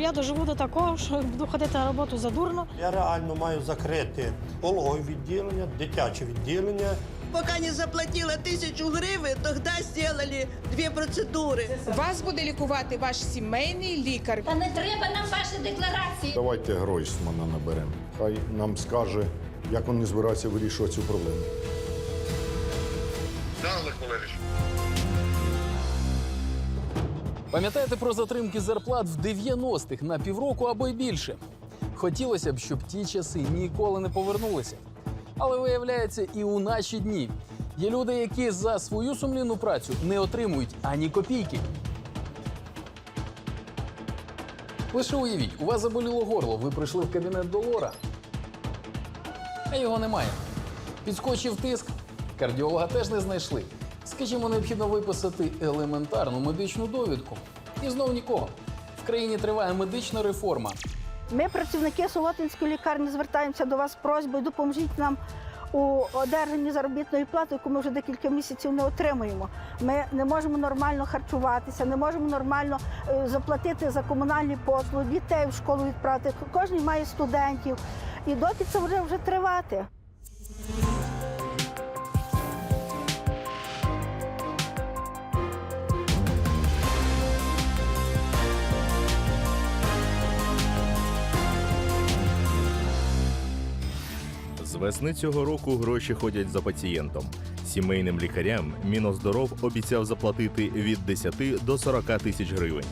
що я доживу до такого, що буду ходити на роботу задурно. Я реально маю закрити пологове відділення, дитяче відділення. Пока не заплатила тисячу гривень, тоді зробили дві процедури. Вас буде лікувати ваш сімейний лікар. Та не треба нам ваші декларації. Давайте Гройсмана наберемо. Хай нам скаже, як вони збираються вирішувати цю проблему. Пам'ятаєте про затримки зарплат в 90-х на півроку або й більше? Хотілося б, щоб ті часи ніколи не повернулися. Але виявляється, і у наші дні є люди, які за свою сумлінну працю не отримують ані копійки. Лише уявіть, у вас заболіло горло, ви прийшли в кабінет до лора, а його немає. Підскочив тиск, кардіолога теж не знайшли. Скажімо, необхідно виписати елементарну медичну довідку. І знов нікого. В країні триває медична реформа. Ми, працівники Солотинської лікарні, звертаємося до вас з просьбою, допоможіть нам у одержанні заробітної плати, яку ми вже декілька місяців не отримуємо. Ми не можемо нормально харчуватися, не можемо нормально е, заплатити за комунальні послуги, дітей в школу відправити. Кожен має студентів. І доки це вже вже тривати. Весни цього року гроші ходять за пацієнтом. Сімейним лікарям Міноздоров обіцяв заплатити від 10 до 40 тисяч гривень.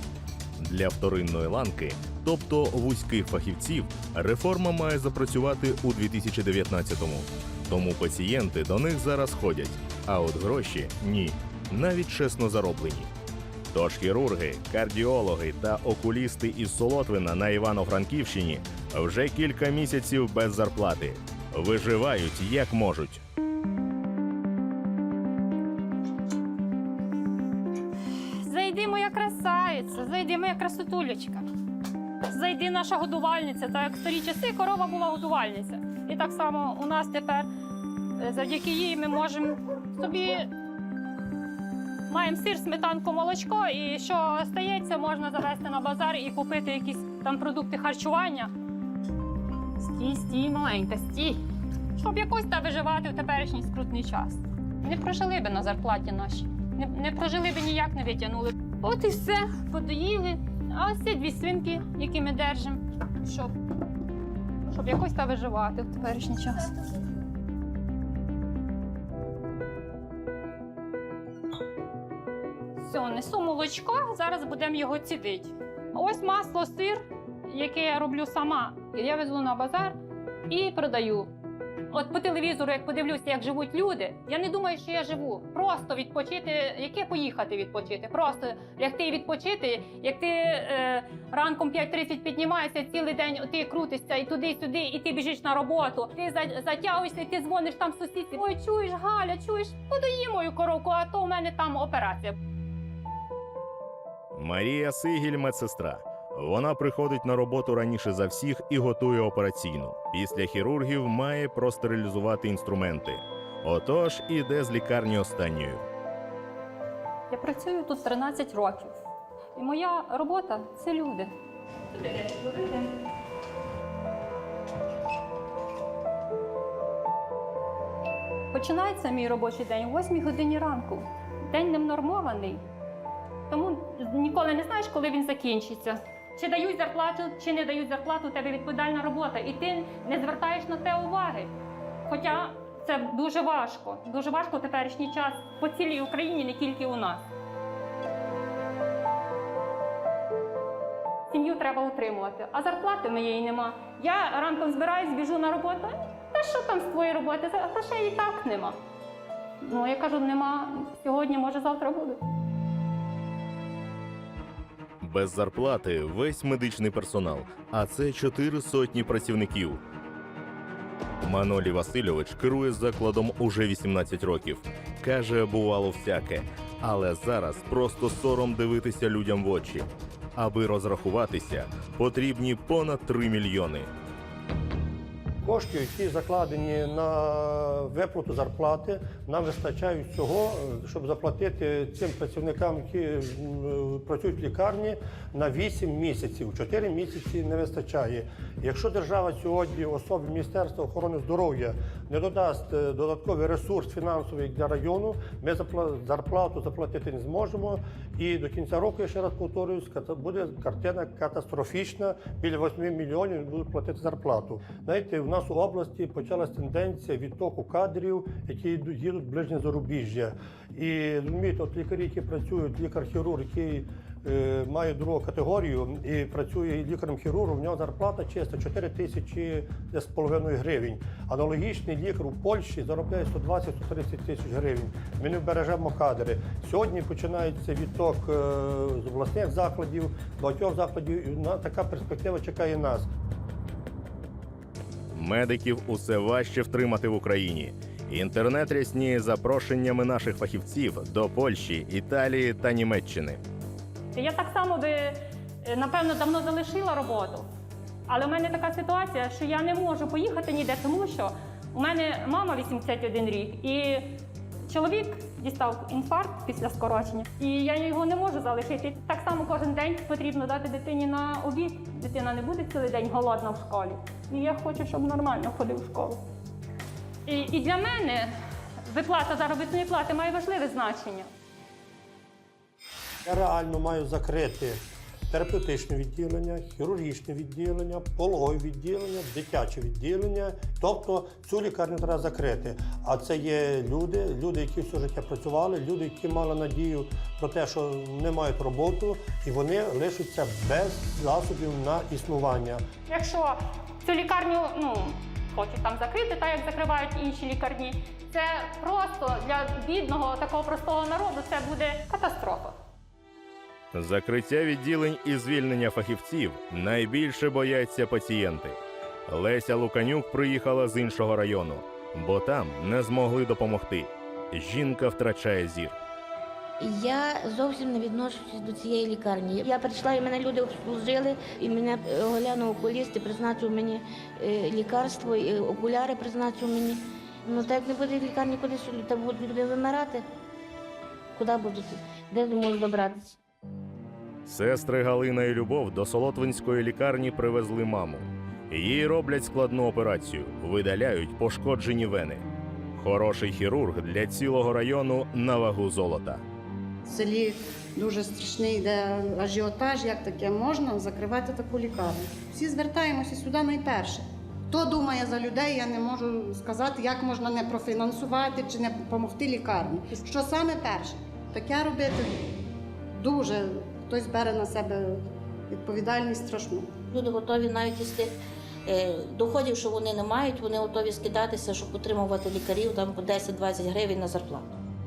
Для вторинної ланки, тобто вузьких фахівців, реформа має запрацювати у 2019-му. Тому пацієнти до них зараз ходять, а от гроші ні, навіть чесно зароблені. Тож хірурги, кардіологи та окулісти із Солотвина на Івано-Франківщині вже кілька місяців без зарплати. Виживають як можуть. Зайди, моя красавиця, зайди, моя красотулечка. Зайди наша годувальниця. Так як в старі часи корова була годувальниця. І так само у нас тепер е, завдяки їй ми можемо собі маємо сир, сметанку, молочко, і що стається, можна завести на базар і купити якісь там продукти харчування. Стій, стій, маленька, стій. Щоб якось та виживати в теперішній скрутний час. Не прожили би на зарплаті наші. Не, не прожили би ніяк не витягнули. От і все, подоїли. А ось ці дві свинки, які ми держимо, щоб, щоб якось та виживати в теперішній час. Все, несу молочко, зараз будемо його цідити. Ось масло, сир, яке я роблю сама. Я везу на базар і продаю. От по телевізору, як подивлюся, як живуть люди, я не думаю, що я живу. Просто відпочити, яке поїхати відпочити. Просто лягти і відпочити. Як ти е, ранком 5.30 піднімаєшся, цілий день ти крутишся і туди-сюди, і ти біжиш на роботу. Ти затягуєшся, ти дзвониш там сусідці. Ой, чуєш, Галя, чуєш, подої мою коровку, а то у мене там операція. Марія Сигіль медсестра. Вона приходить на роботу раніше за всіх і готує операційну. Після хірургів має простерилізувати інструменти. Отож, іде з лікарні останньою. Я працюю тут 13 років. І моя робота це люди. Починається мій робочий день о 8 годині ранку. День не нормований. Тому ніколи не знаєш, коли він закінчиться. Чи дають зарплату, чи не дають зарплату, у тебе відповідальна робота, і ти не звертаєш на це уваги. Хоча це дуже важко. Дуже важко в теперішній час по цілій Україні, не тільки у нас. Сім'ю треба утримувати, а зарплати моєї нема. Я ранком збираюсь, біжу на роботу. Та що там з твоєї роботи? Грошей і так нема. Ну я кажу, нема сьогодні, може завтра буде. Без зарплати весь медичний персонал, а це чотири сотні працівників. Манолі Васильович керує закладом уже 18 років. Каже, бувало всяке, але зараз просто сором дивитися людям в очі. Аби розрахуватися, потрібні понад 3 мільйони. Коштів, які закладені на виплату зарплати, нам вистачають цього, е, щоб заплатити цим працівникам, які працюють в лікарні, на 8 місяців. 4 місяці не вистачає. Якщо держава сьогодні особі Міністерства охорони здоров'я не додасть е, додатковий ресурс фінансовий для району, ми зарплату заплатити не зможемо. І до кінця року, я ще раз повторююсь, буде картина катастрофічна. Біля 8 мільйонів будуть платити зарплату. Знаєте, в нас у області почалась тенденція відтоку кадрів, які їдуть в ближнє зарубіжжя. І розумієте, от лікарі, які працюють, лікар-хірург, який має другу категорію і працює лікарем-хірургом, в нього зарплата чиста 4 тисячі з половиною гривень. Аналогічний лікар у Польщі заробляє 120-130 тисяч гривень. Ми не вбережемо кадри. Сьогодні починається відток е, з обласних закладів, багатьох закладів. І така перспектива чекає нас. Медиків усе важче втримати в Україні. Інтернет рясніє запрошеннями наших фахівців до Польщі, Італії та Німеччини. Я так само би, е, напевно, давно залишила роботу. Але в мене така ситуація, що я не можу поїхати ніде, тому що у мене мама 81 рік, і чоловік дістав інфаркт після скорочення, і я його не можу залишити. Так само кожен день потрібно дати дитині на обід. Дитина не буде цілий день голодна в школі. І я хочу, щоб нормально ходив в школу. І, і для мене виплата заробітної плати має важливе значення. Я реально маю закрити терапевтичне відділення, хірургічне відділення, пологове відділення, дитяче відділення. Тобто цю лікарню треба закрити. А це є люди, люди, які все життя працювали, люди, які мали надію про те, що не мають роботу, і вони лишаться без засобів на існування. Якщо цю лікарню ну, хочуть там закрити, так як закривають інші лікарні, це просто для бідного такого простого народу це буде катастрофа. Закриття відділень і звільнення фахівців найбільше бояться пацієнти. Леся Луканюк приїхала з іншого району, бо там не змогли допомогти. Жінка втрачає зір. Я зовсім не відношуся до цієї лікарні. Я прийшла, і мене люди обслужили, і мене е, оглянув окуліст і призначив мені е, лікарство, і окуляри призначив мені. Ну так як не буде лікарні, куди сюди, та будуть люди вимирати. Куди будуть? Де не можуть добратися? Сестри Галина і Любов до Солотвинської лікарні привезли маму. Їй роблять складну операцію, видаляють пошкоджені вени. Хороший хірург для цілого району на вагу золота. В селі дуже страшний йде ажіотаж, як таке можна закривати таку лікарню. Всі звертаємося сюди найперше. Хто думає за людей, я не можу сказати, як можна не профінансувати чи не допомогти лікарні. Що саме перше? Таке робити дуже хтось бере на себе відповідальність страшну. Люди готові навіть із тих е, доходів, що вони не мають, вони готові скидатися, щоб утримувати лікарів там по 10-20 гривень на зарплату.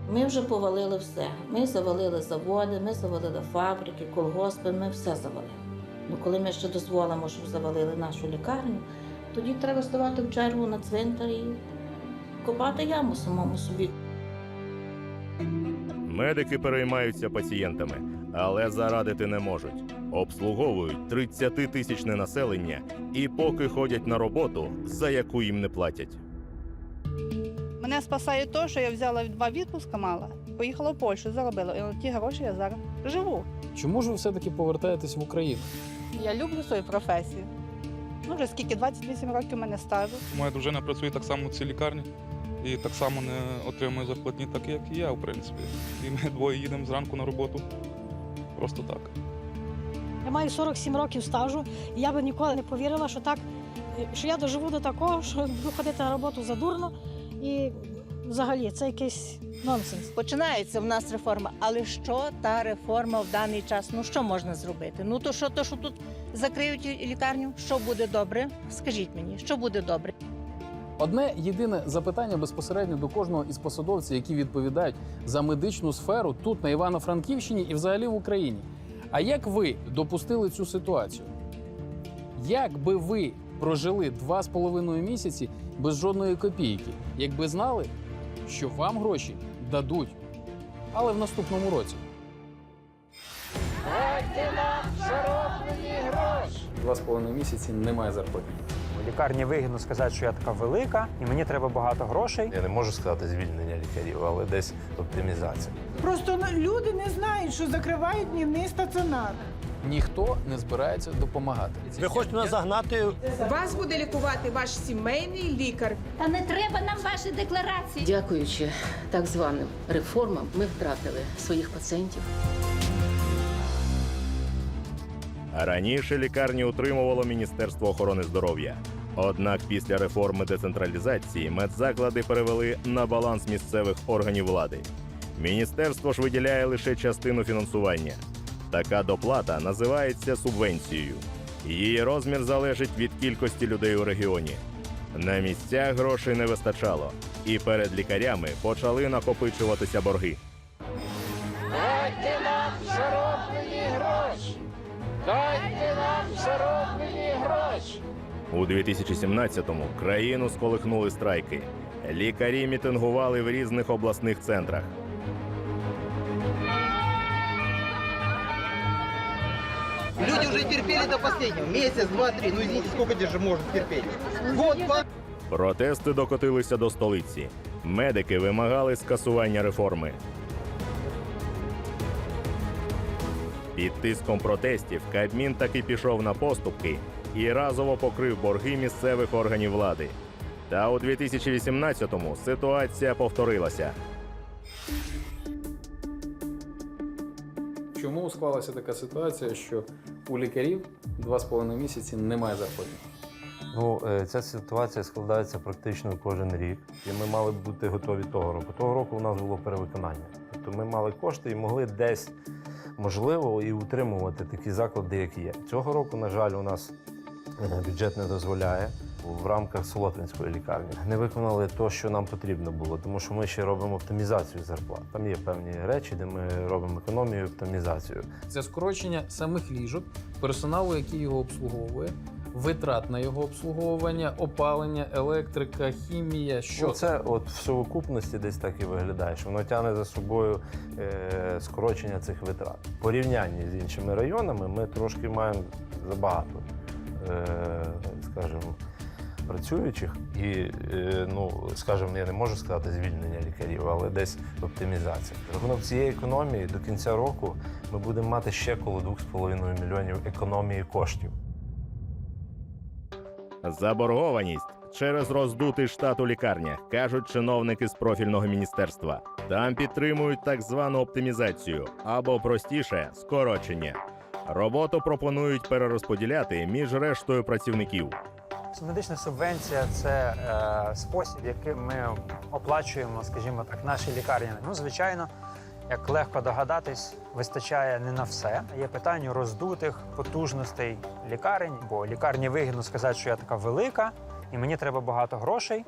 Ми вже повалили все. Ми завалили заводи, ми завалили фабрики, колгоспи, ми все завалили. Ну, коли ми ще дозволимо, щоб завалили нашу лікарню, тоді треба ставати в чергу на цвинтар і копати яму самому собі. Медики переймаються пацієнтами, але зарадити не можуть. Обслуговують 30-тисячне населення і поки ходять на роботу, за яку їм не платять. Мене спасає те, що я взяла два відпуска мала, поїхала в Польщу, заробила. І на ті гроші я зараз живу. Чому ж ви все-таки повертаєтесь в Україну? Я люблю свою професію. Ну, вже скільки 28 років мене стажу. Моя дружина працює так само в цій лікарні і так само не отримує зарплатні, так як і я, в принципі. І ми двоє їдемо зранку на роботу. Просто так. Я маю 47 років стажу, і я би ніколи не повірила, що так, що я доживу до такого, що буду ходити на роботу задурно. І взагалі це якийсь нонсенс. Починається в нас реформа, але що та реформа в даний час? Ну що можна зробити? Ну то що, то що тут закриють лікарню? Що буде добре? Скажіть мені, що буде добре? Одне єдине запитання безпосередньо до кожного із посадовців, які відповідають за медичну сферу тут, на Івано-Франківщині і взагалі в Україні. А як ви допустили цю ситуацію? Як би ви прожили два з половиною місяці без жодної копійки, якби знали, що вам гроші дадуть, але в наступному році? Два з половиною місяці немає зарплати. Лікарні вигідно сказати, що я така велика, і мені треба багато грошей. Я не можу сказати звільнення лікарів, але десь оптимізація. Просто люди не знають, що закривають днівний стаціонар. Ніхто не збирається допомагати. Ви хочете нас загнати Вас буде лікувати ваш сімейний лікар. Та не треба нам ваші декларації. Дякуючи так званим реформам, ми втратили своїх пацієнтів. Раніше лікарні утримувало Міністерство охорони здоров'я. Однак після реформи децентралізації медзаклади перевели на баланс місцевих органів влади. Міністерство ж виділяє лише частину фінансування. Така доплата називається субвенцією. Її розмір залежить від кількості людей у регіоні. На місцях грошей не вистачало, і перед лікарями почали накопичуватися борги. Дайте нам зароблені гроші! У 2017-му країну сколихнули страйки. Лікарі мітингували в різних обласних центрах. Люди вже терпіли до останнього. Місяць, два, три. Ну, извините, сколько же можно терпеть? Год, два. Протести докотилися до столиці. Медики вимагали скасування реформи. Під тиском протестів Кабмін таки пішов на поступки і разово покрив борги місцевих органів влади. Та у 2018-му ситуація повторилася. Чому склалася така ситуація, що у лікарів два з половиною місяці немає зарплати? Ну, е, ця ситуація складається практично кожен рік, і ми мали б бути готові того року. Того року у нас було перевиконання. Тобто ми мали кошти і могли десь, можливо, і утримувати такі заклади, як є. Цього року, на жаль, у нас е, бюджет не дозволяє в рамках Солотвинської лікарні. Не виконали те, що нам потрібно було, тому що ми ще робимо оптимізацію зарплат. Там є певні речі, де ми робимо економію оптимізацію. Це скорочення самих ліжок, персоналу, який його обслуговує, витрат на його обслуговування, опалення, електрика, хімія. Що Ну, це от в совокупності десь так і виглядає, що воно тягне за собою е, скорочення цих витрат. В порівнянні з іншими районами ми трошки маємо забагато, е, скажімо, працюючих. І, е, ну, скажімо, я не можу сказати звільнення лікарів, але десь оптимізація. За Рахунок цієї економії до кінця року ми будемо мати ще коло 2,5 мільйонів економії коштів. Заборгованість через роздутий штат у лікарнях, кажуть чиновники з профільного міністерства. Там підтримують так звану оптимізацію або простіше скорочення. Роботу пропонують перерозподіляти між рештою працівників. Медична субвенція це е, спосіб, яким ми оплачуємо, скажімо так, наші лікарні. Ну, звичайно, як легко догадатись, вистачає не на все. Є питання роздутих потужностей лікарень, бо лікарні вигідно сказати, що я така велика, і мені треба багато грошей.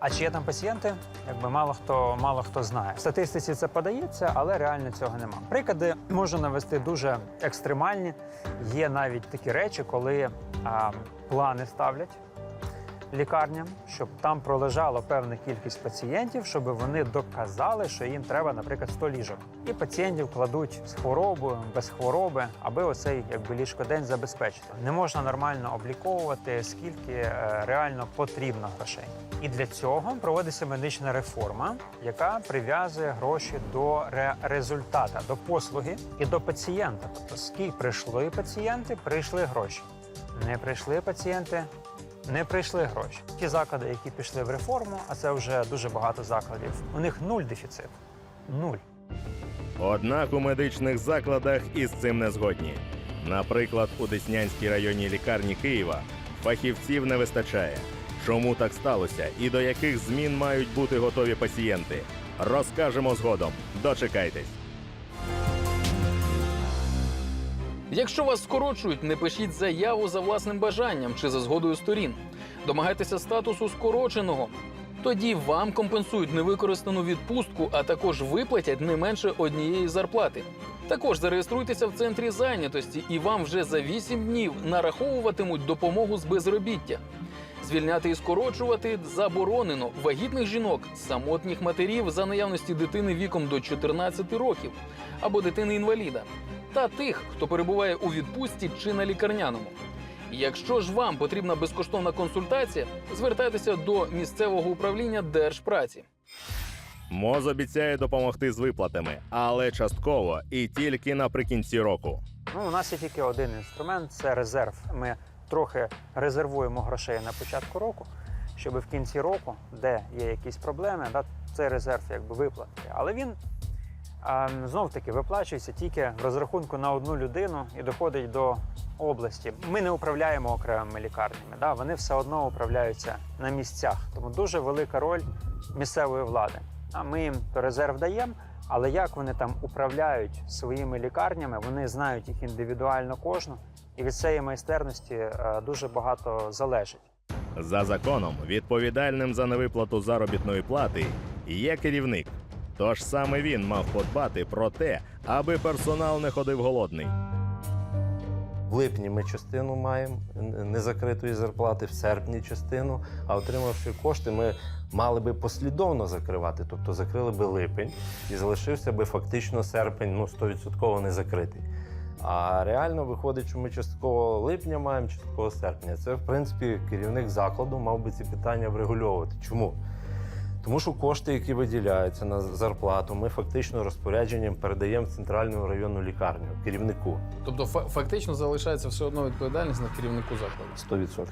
А чи є там пацієнти, якби мало хто мало хто знає. В статистиці це подається, але реально цього нема. Приклади можу навести дуже екстремальні. Є навіть такі речі, коли а, плани ставлять лікарням, щоб там пролежала певна кількість пацієнтів, щоб вони доказали, що їм треба, наприклад, 100 ліжок. І пацієнтів кладуть з хворобою, без хвороби, аби оцей якби ліжкодень забезпечити. Не можна нормально обліковувати, скільки е, реально потрібно грошей. І для цього проводиться медична реформа, яка прив'язує гроші до ре- результата, до послуги і до пацієнта. Тобто, скільки прийшли пацієнти, прийшли гроші. Не прийшли пацієнти, не прийшли гроші. Ті заклади, які пішли в реформу, а це вже дуже багато закладів. У них нуль дефіцит. Нуль. Однак у медичних закладах із цим не згодні. Наприклад, у Деснянській районній лікарні Києва фахівців не вистачає. Чому так сталося і до яких змін мають бути готові пацієнти? Розкажемо згодом. Дочекайтесь. Якщо вас скорочують, не пишіть заяву за власним бажанням чи за згодою сторін. Домагайтеся статусу скороченого. Тоді вам компенсують невикористану відпустку, а також виплатять не менше однієї зарплати. Також зареєструйтеся в центрі зайнятості, і вам вже за 8 днів нараховуватимуть допомогу з безробіття. Звільняти і скорочувати заборонено вагітних жінок, самотніх матерів за наявності дитини віком до 14 років або дитини інваліда, та тих, хто перебуває у відпустці чи на лікарняному. Якщо ж вам потрібна безкоштовна консультація, звертайтеся до місцевого управління Держпраці. МОЗ обіцяє допомогти з виплатами, але частково і тільки наприкінці року. Ну, у нас є тільки один інструмент це резерв. Ми трохи резервуємо грошей на початку року, щоб в кінці року, де є якісь проблеми, да, цей резерв якби виплатити. Але він знов таки виплачується тільки в розрахунку на одну людину і доходить до області. Ми не управляємо окремими лікарнями, да, вони все одно управляються на місцях. Тому дуже велика роль місцевої влади. А ми їм то резерв даємо. Але як вони там управляють своїми лікарнями, вони знають їх індивідуально кожну, і від цієї майстерності е, дуже багато залежить. За законом, відповідальним за невиплату заробітної плати є керівник. Тож саме він мав подбати про те, аби персонал не ходив голодний. В липні ми частину маємо незакритої зарплати, в серпні частину, а отримавши кошти, ми мали би послідовно закривати, тобто закрили би липень і залишився би фактично серпень ну, 100% не закритий. А реально виходить, що ми частково липня маємо, частково серпня. Це, в принципі, керівник закладу мав би ці питання врегульовувати. Чому? Тому що кошти, які виділяються на зарплату, ми фактично розпорядженням передаємо в центральну районну лікарню керівнику Тобто, фактично залишається все одно відповідальність на керівнику закладу. 100%.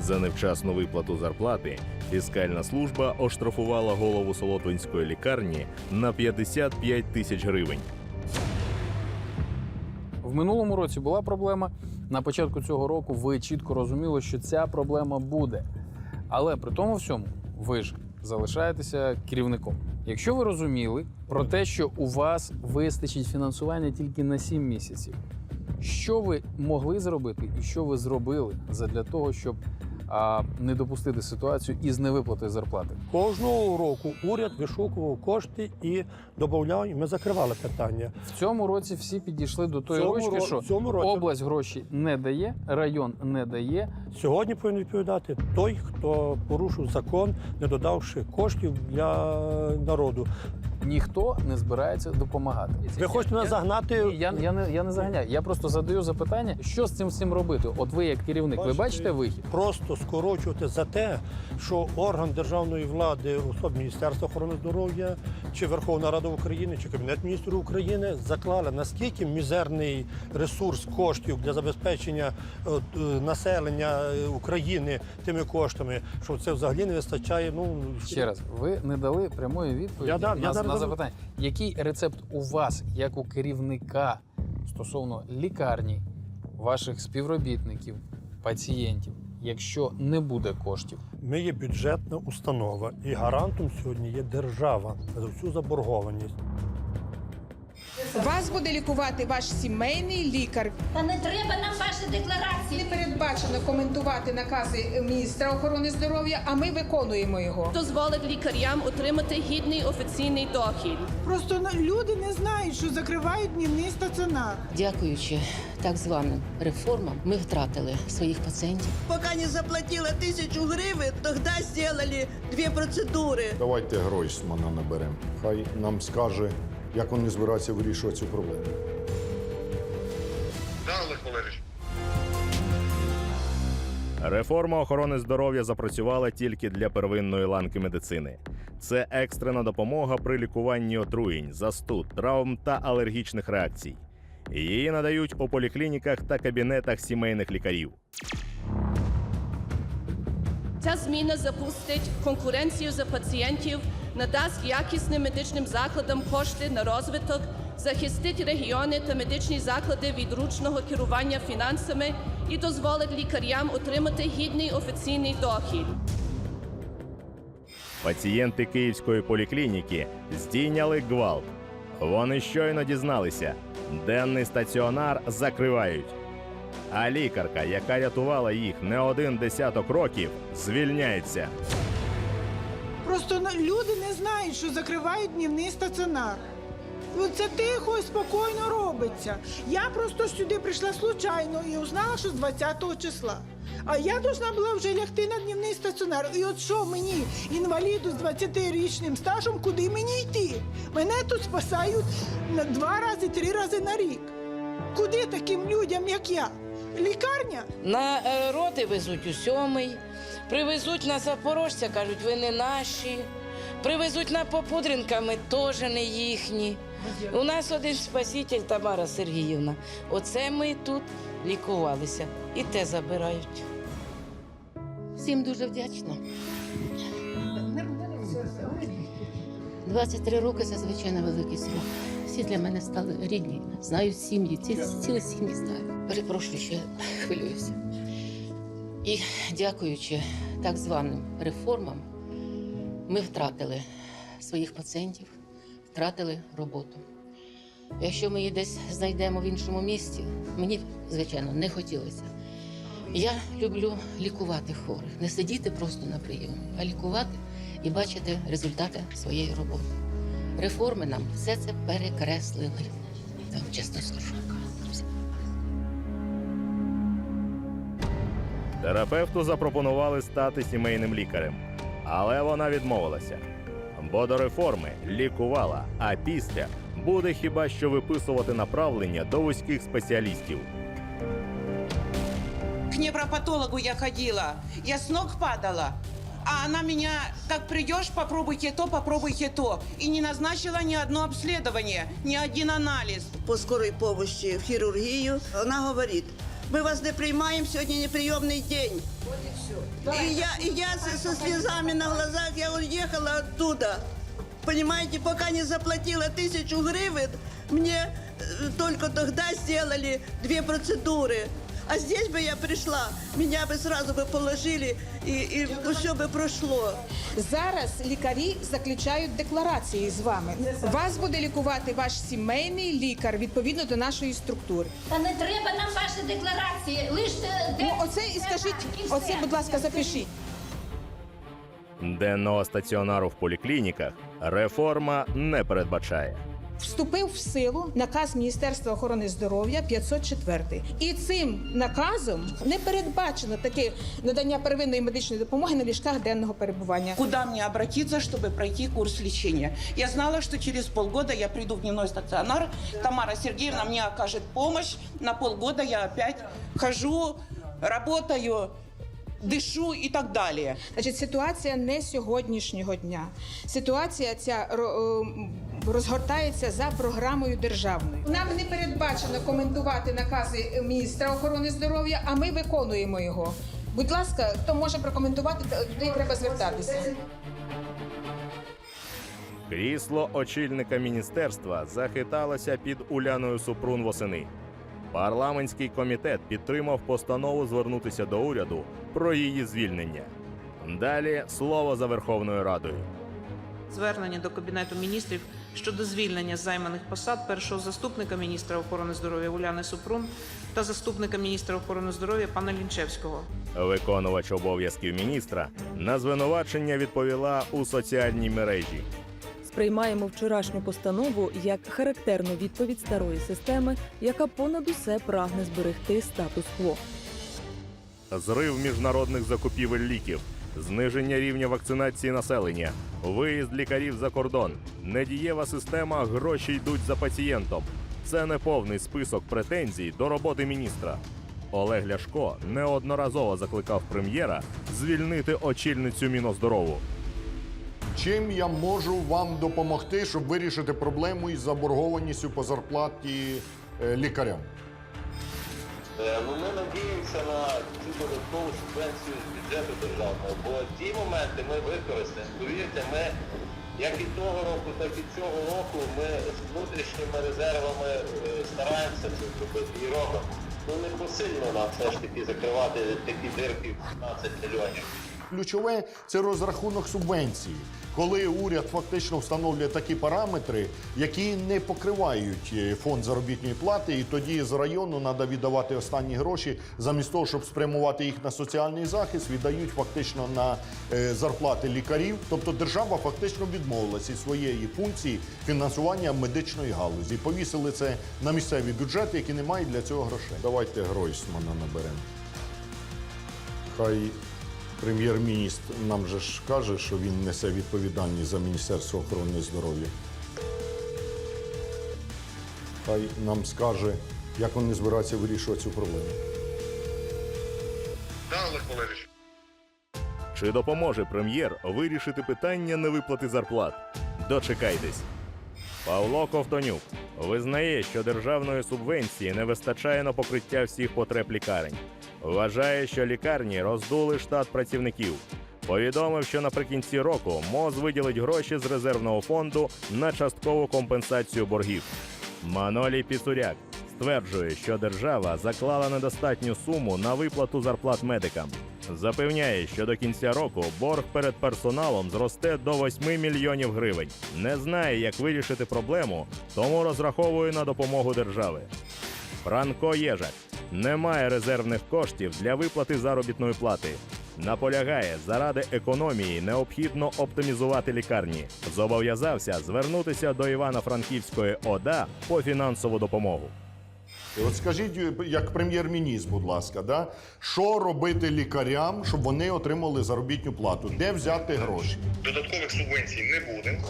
За невчасну виплату зарплати фіскальна служба оштрафувала голову Солотвинської лікарні на 55 тисяч гривень. В минулому році була проблема. На початку цього року ви чітко розуміли, що ця проблема буде. Але при тому всьому ви ж залишаєтеся керівником. Якщо ви розуміли про те, що у вас вистачить фінансування тільки на 7 місяців, що ви могли зробити і що ви зробили задля того, щоб а, не допустити ситуацію із невиплатою зарплати? Кожного року уряд вишукував кошти і додавав, і ми закривали питання. В цьому році всі підійшли до тої Цьому ручки, ро- що цьому році- область гроші не дає, район не дає. Сьогодні повинен відповідати той, хто порушив закон, не додавши коштів для народу. Ніхто не збирається допомагати. Ви хочете нас Я- загнати? Ні, Я, я, не, я не заганяю. Я просто задаю запитання, що з цим всім робити. От ви як керівник, ви бачите вихід? Просто скорочувати за те, що орган державної влади, особливо Міністерство охорони здоров'я, чи Верховна Рада України, чи Кабінет міністрів України заклали наскільки мізерний ресурс коштів для забезпечення от, е, населення е, України тими коштами, що це взагалі не вистачає. Ну Ще раз, ви не дали прямої відповіді Я дав, я на, зараз на запитання. Який рецепт у вас, як у керівника стосовно лікарні, ваших співробітників, пацієнтів, якщо не буде коштів? Ми є бюджетна установа, і гарантом сьогодні є держава за всю заборгованість. Вас буде лікувати ваш сімейний лікар. Та не треба нам ваші декларації. Не передбачено коментувати накази міністра охорони здоров'я, а ми виконуємо його. дозволить лікарям отримати гідний офіційний дохід. Просто ну, люди не знають, що закривають днівний стаціонар. Дякуючи так званим реформам, ми втратили своїх пацієнтів. Пока не заплатила тисячу гривень, тоді зробили дві процедури. Давайте Гройсмана наберемо. Хай нам скаже, як вони збираються вирішувати цю проблему. Реформа охорони здоров'я запрацювала тільки для первинної ланки медицини. Це екстрена допомога при лікуванні отруєнь, застуд, травм та алергічних реакцій. Її надають у поліклініках та кабінетах сімейних лікарів. Ця зміна запустить конкуренцію за пацієнтів, надасть якісним медичним закладам кошти на розвиток, захистить регіони та медичні заклади від ручного керування фінансами і дозволить лікарям отримати гідний офіційний дохід. Пацієнти київської поліклініки здійняли гвалт. Вони щойно дізналися, денний стаціонар закривають. А лікарка, яка рятувала їх не один десяток років, звільняється. Просто люди не знають, що закривають днівний стаціонар. Ну, Це тихо і спокійно робиться. Я просто сюди прийшла случайно і узнала, що з 20 числа. А я должна була вже лягти на днівний стаціонар. І от що мені, інваліду з 20-річним стажем, куди мені йти? Мене тут спасають два рази, три рази на рік. Куди таким людям, як я? Лікарня? На е, роти везуть у сьомий, привезуть на Запорожця, кажуть, ви не наші. Привезуть на Попудренка, ми теж не їхні. У нас один спаситель Тамара Сергіївна. Оце ми тут лікувалися. І те забирають. Всім дуже вдячна. 23 роки це звичайно великий срок. Всі для мене стали рідні. Знаю сім'ї, ці, цілі сім'ї знаю. Перепрошую, що я хвилююся. І дякуючи так званим реформам, ми втратили своїх пацієнтів, втратили роботу. Якщо ми її десь знайдемо в іншому місті, мені, звичайно, не хотілося. Я люблю лікувати хворих, не сидіти просто на прийомі, а лікувати і бачити результати своєї роботи. Реформи нам все це перекреслили. Так, чесно скажу. Терапевту запропонували стати сімейним лікарем, але вона відмовилася. Бо до реформи лікувала, а після буде хіба що виписувати направлення до вузьких спеціалістів. К невропатологу я ходила, я с ног падала. А она меня, как придешь, попробуйте то, попробуйте то. И не назначила ни одно обследование, ни один анализ. по скорой помощи в хирургию. Она говорит, мы вас не принимаем, сегодня неприемный день. И я, и я со, со слезами на глазах, я уехала оттуда. Понимаете, пока не заплатила тысячу гривен, мне э, только тогда сделали две процедуры. А здесь бы я пришла, меня бы сразу бы положили, и, и все бы прошло. Зараз лікарі заключають декларації з вами. Вас буде лікувати ваш сімейний лікар відповідно до нашої структури. Та не треба нам ваші декларації. Лише Ну, оце і скажіть, оце, будь ласка, запишіть. Денного стаціонару в поліклініках реформа не передбачає. Вступив в силу наказ Міністерства охорони здоров'я 504. І цим наказом не передбачено таке надання первинної медичної допомоги на ліжках денного перебування. Куда мне обратиться, чтобы пройти курс лечения? Я знала, что через полгода я приду в дневной стационар, Тамара Сергеевна мне окажет помощь. На полгода я опять хожу, работаю, дышу и так далее. Значить, ситуація не сьогоднішнього дня. Ситуація ця ро- е, розгортається за програмою державною. Нам не передбачено коментувати накази міністра охорони здоров'я, а ми виконуємо його. Будь ласка, хто може прокоментувати, туди треба звертатися. Крісло очільника міністерства захиталося під Уляною Супрун восени. Парламентський комітет підтримав постанову звернутися до уряду про її звільнення. Далі слово за Верховною Радою. Звернення до Кабінету міністрів щодо звільнення з займаних посад першого заступника міністра охорони здоров'я Уляни Супрун та заступника міністра охорони здоров'я пана Лінчевського. Виконувач обов'язків міністра на звинувачення відповіла у соціальній мережі. Сприймаємо вчорашню постанову як характерну відповідь старої системи, яка понад усе прагне зберегти статус-кво. Зрив міжнародних закупівель ліків, зниження рівня вакцинації населення, виїзд лікарів за кордон, недієва система, гроші йдуть за пацієнтом. Це не повний список претензій до роботи міністра. Олег Ляшко неодноразово закликав прем'єра звільнити очільницю Міноздорову. Чим я можу вам допомогти, щоб вирішити проблему із заборгованістю по зарплаті е, лікарям? Ну, ми надіємося на цю додаткову субвенцію з бюджету державного, бо ті моменти ми використаємо. Повірте, ми як і того року, так і цього року ми з внутрішніми резервами е, стараємося це зробити і робимо. Ну не посильно нам все ж таки закривати такі дирки в 15 мільйонів. Ключове це розрахунок субвенції, коли уряд фактично встановлює такі параметри, які не покривають е, фонд заробітної плати, і тоді з району треба віддавати останні гроші, замість того, щоб спрямувати їх на соціальний захист, віддають фактично на е, зарплати лікарів. Тобто держава фактично відмовилася від своєї функції фінансування медичної галузі. Повісили це на місцеві бюджети, які не мають для цього грошей. Давайте Гройсмана наберемо. Хай Прем'єр-міністр нам же ж каже, що він несе відповідальність за Міністерство охорони здоров'я. Хай нам скаже, Як вони збираються вирішувати цю проблему? Да, Олег Валерійович. Чи допоможе прем'єр вирішити питання невиплати зарплат? Дочекайтесь. Павло Ковтонюк визнає, що державної субвенції не вистачає на покриття всіх потреб лікарень. Вважає, що лікарні роздули штат працівників. Повідомив, що наприкінці року МОЗ виділить гроші з резервного фонду на часткову компенсацію боргів. Манолій Піцуряк стверджує, що держава заклала недостатню суму на виплату зарплат медикам. Запевняє, що до кінця року борг перед персоналом зросте до 8 мільйонів гривень. Не знає, як вирішити проблему, тому розраховує на допомогу держави. Франко Єжак немає резервних коштів для виплати заробітної плати. Наполягає, заради економії необхідно оптимізувати лікарні. Зобов'язався звернутися до Івано-Франківської ОДА по фінансову допомогу. І От скажіть, як прем'єр-міністр, будь ласка, да? що робити лікарям, щоб вони отримали заробітну плату? Де взяти гроші? Додаткових субвенцій не буде,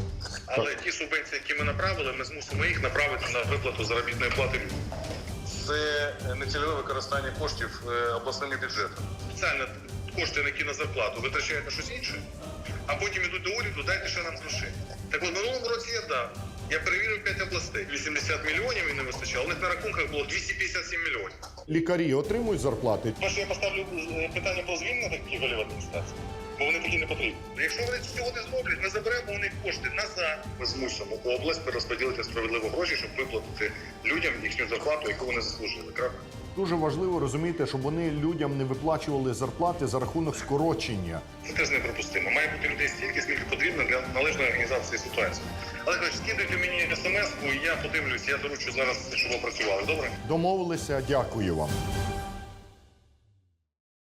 але ті субвенції, які ми направили, ми змусимо їх направити на виплату заробітної плати. Це нецільове використання коштів е, обласними бюджетами. Спеціально кошти, які на зарплату, витрачаєте щось інше, а потім йдуть до уряду, дайте ще нам грошей. Так от минулому році я дав. Я перевірив 5 областей. 80 мільйонів і не вистачало. У них на рахунках було 257 мільйонів. Лікарі отримують зарплати? Перше, я поставлю е, питання про звільнення таких голів адміністрації, бо вони такі не потрібні. Якщо вони цього не зроблять, ми заберемо у них кошти назад. Ми змусимо область перерозподілити справедливо гроші, щоб виплатити людям їхню зарплату, яку вони заслужили. Крапка. Дуже важливо розуміти, щоб вони людям не виплачували зарплати за рахунок скорочення. Це теж неприпустимо. Має бути людей стільки, скільки потрібно для належної організації ситуації. Але кажуть, скидайте мені смс-ку, і я подивлюсь, я доручу зараз, щоб ви працювали. Добре? Домовилися, дякую вам.